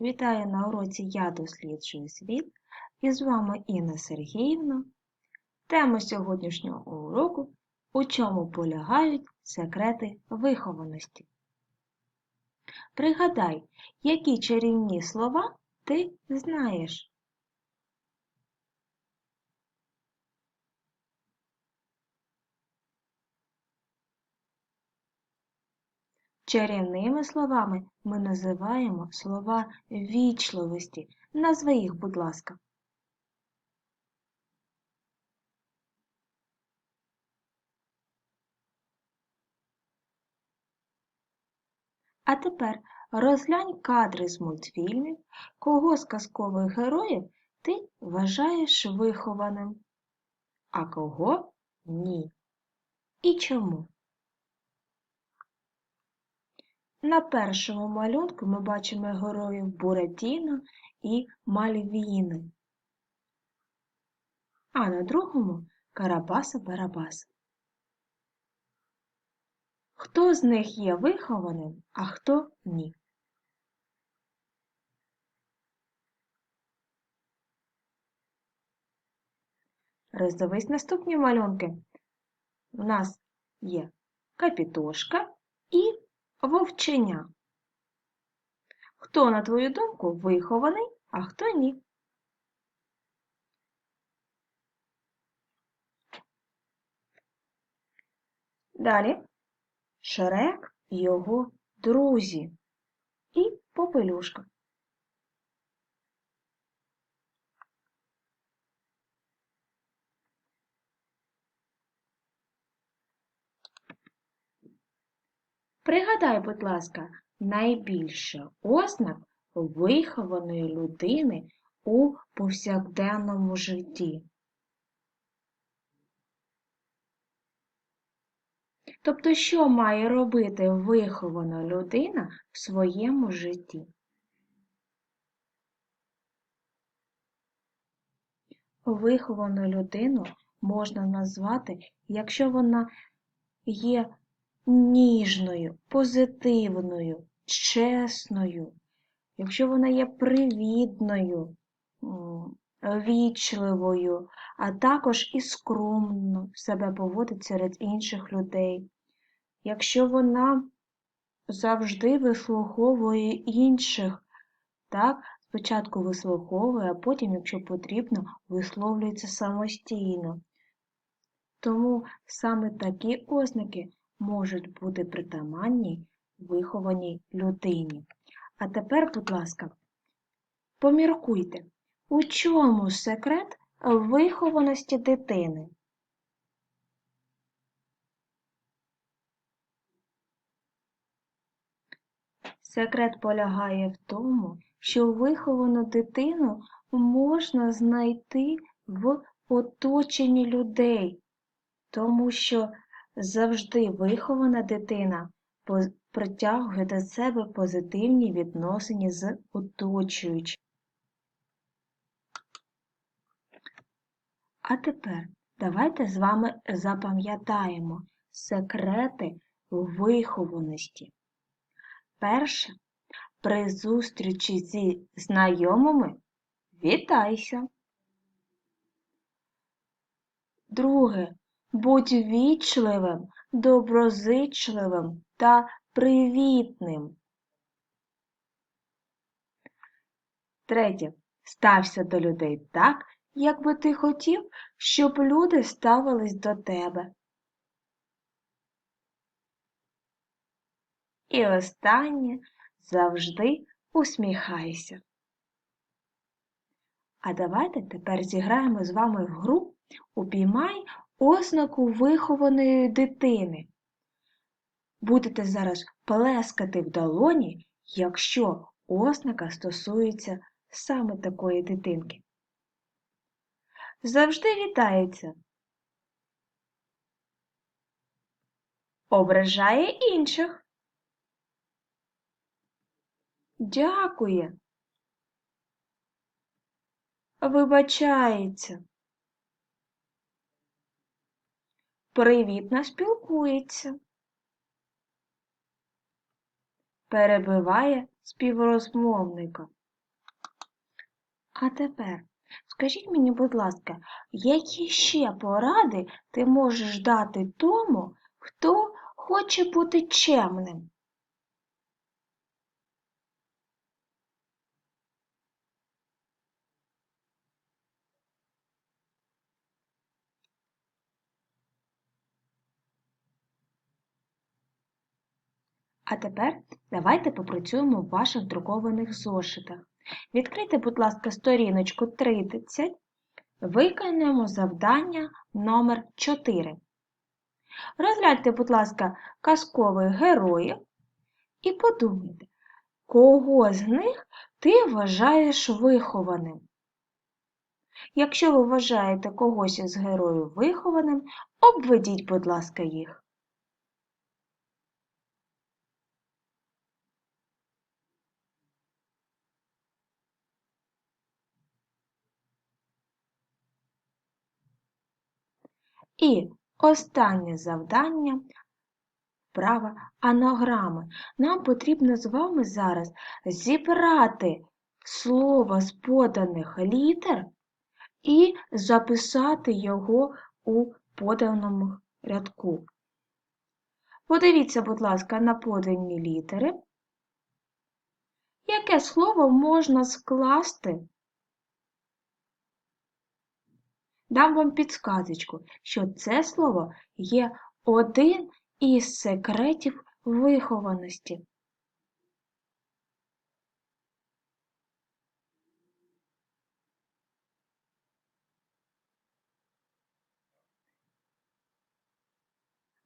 Вітаю на уроці Я досліджую світ і з вами Інна Сергіївна. Тема сьогоднішнього уроку у чому полягають секрети вихованості. Пригадай, які чарівні слова ти знаєш. Чарівними словами ми називаємо слова вічливості. Назви їх, будь ласка. А тепер розглянь кадри з мультфільмів, кого з казкових героїв ти вважаєш вихованим, а кого ні. І чому? На першому малюнку ми бачимо героїв Буратіно і Мальвіни, а на другому Карабаса Барабаса. Хто з них є вихованим, а хто ні? Роздивись наступні малюнки. У нас є капітошка і вовченя. Хто, на твою думку, вихований, а хто ні? Далі Шрек його друзі і попелюшка. Пригадай, будь ласка, найбільше ознак вихованої людини у повсякденному житті. Тобто, що має робити вихована людина в своєму житті? Виховану людину можна назвати, якщо вона є ніжною, позитивною, чесною, якщо вона є привітною, вічливою, а також і скромно себе поводить серед інших людей, якщо вона завжди вислуховує інших, так, спочатку вислуховує, а потім, якщо потрібно, висловлюється самостійно. Тому саме такі ознаки можуть бути притаманні вихованій людині. А тепер, будь ласка, поміркуйте, у чому секрет вихованості дитини? Секрет полягає в тому, що виховану дитину можна знайти в оточенні людей, тому що Завжди вихована дитина притягує до себе позитивні відносини з оточуючим. А тепер давайте з вами запам'ятаємо секрети вихованості. Перше, при зустрічі зі знайомими вітайся. Друге, Будь вічливим, доброзичливим та привітним. Третє. Стався до людей так, як би ти хотів, щоб люди ставились до тебе. І останнє завжди усміхайся. А давайте тепер зіграємо з вами в гру Упіймай ознаку вихованої дитини. Будете зараз плескати в долоні, якщо ознака стосується саме такої дитинки. Завжди вітається. Ображає інших. Дякує. Вибачається. Привітно спілкується, перебиває співрозмовника. А тепер скажіть мені, будь ласка, які ще поради ти можеш дати тому, хто хоче бути чемним? А тепер давайте попрацюємо в ваших друкованих зошитах. Відкрийте, будь ласка, сторіночку 30, виконуємо завдання номер 4. Розгляньте, будь ласка, казкових героїв і подумайте, кого з них ти вважаєш вихованим. Якщо ви вважаєте когось із героїв вихованим, обведіть, будь ласка, їх. І останнє завдання вправа анаграми. Нам потрібно з вами зараз зібрати слово з поданих літер і записати його у поданому рядку. Подивіться, будь ласка, на подані літери. Яке слово можна скласти Дам вам підсказочку, що це слово є один із секретів вихованості.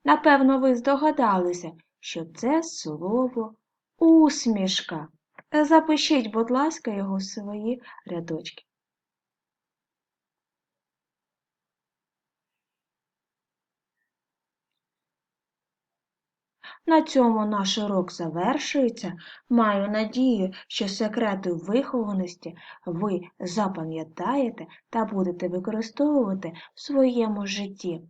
Напевно, ви здогадалися, що це слово усмішка. Запишіть, будь ласка, його в свої рядочки. На цьому наш урок завершується. Маю надію, що секрети вихованості ви запам'ятаєте та будете використовувати в своєму житті.